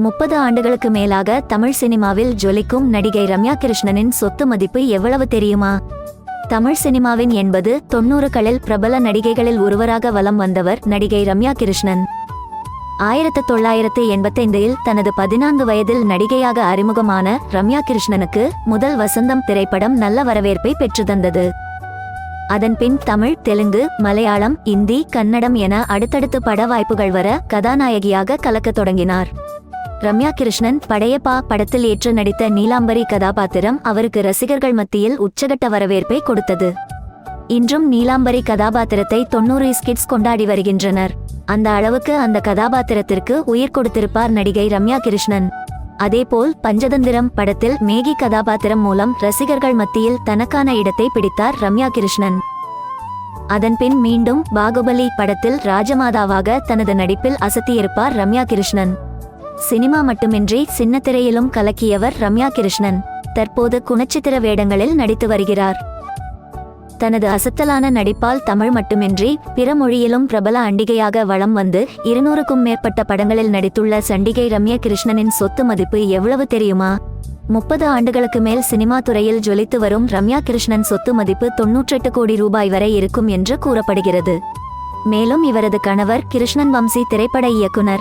முப்பது ஆண்டுகளுக்கு மேலாக தமிழ் சினிமாவில் ஜொலிக்கும் நடிகை ரம்யா கிருஷ்ணனின் சொத்து மதிப்பு எவ்வளவு தெரியுமா? தமிழ் சினிமாவின் என்பது தொண்ணூறுகளில் பிரபல நடிகைகளில் ஒருவராக வலம் வந்தவர் நடிகை ரம்யா கிருஷ்ணன். ஆயிரத்து தொள்ளாயிரத்து எண்பத்தைந்தில் தனது பதினான்கு வயதில் நடிகையாக அறிமுகமான ரம்யா கிருஷ்ணனுக்கு முதல் வசந்தம் திரைப்படம் நல்ல வரவேற்பை பெற்று தந்தது. தமிழ் தெலுங்கு மலையாளம் இந்தி கன்னடம் என அடுத்தடுத்து பட வாய்ப்புகள் வர கதாநாயகியாக கலக்கத் தொடங்கினார். ரம்யா கிருஷ்ணன் படையப்பா படத்தில் ஏற்று நடித்த நீலாம்பரி கதாபாத்திரம் அவருக்கு ரசிகர்கள் மத்தியில் உச்சகட்ட வரவேற்பை கொடுத்தது. இன்றும் நீலாம்பரி கதாபாத்திரத்தை தொண்ணூறு ஸ்கிட்ஸ் கொண்டாடி வருகின்றனர். அந்த அளவுக்கு அந்த கதாபாத்திரத்திற்கு உயிர் கொடுத்திருப்பார் நடிகை ரம்யா கிருஷ்ணன் அதேபோல் பஞ்சதந்திரம் படத்தில் மேகி கதாபாத்திரம் மூலம் ரசிகர்கள் மத்தியில் தனக்கான இடத்தை பிடித்தார் ரம்யா கிருஷ்ணன் அதன்பின் மீண்டும் பாகுபலி படத்தில் ராஜமாதாவாக தனது நடிப்பில் அசத்தியிருப்பார் ரம்யா கிருஷ்ணன் சினிமா மட்டுமின்றி சின்னத்திரையிலும் கலக்கியவர் ரம்யா கிருஷ்ணன். தற்போது குணச்சித்திர வேடங்களில் நடித்து வருகிறார். தனது அசத்தலான நடிப்பால் தமிழ் மட்டுமின்றி பிற மொழியிலும் பிரபல அண்டிகையாக வளம் வந்து இருநூறுக்கும் மேற்பட்ட படங்களில் நடித்துள்ள சண்டிகை ரம்யா கிருஷ்ணனின் சொத்து மதிப்பு எவ்வளவு தெரியுமா? முப்பது ஆண்டுகளுக்கு மேல் சினிமா துறையில் ஜொலித்து வரும் ரம்யா கிருஷ்ணன் சொத்து மதிப்பு தொன்னூற்றெட்டு கோடி ரூபாய் வரை இருக்கும் என்று கூறப்படுகிறது. மேலும் இவரது கணவர் கிருஷ்ணன் வம்சி திரைப்பட இயக்குனர்.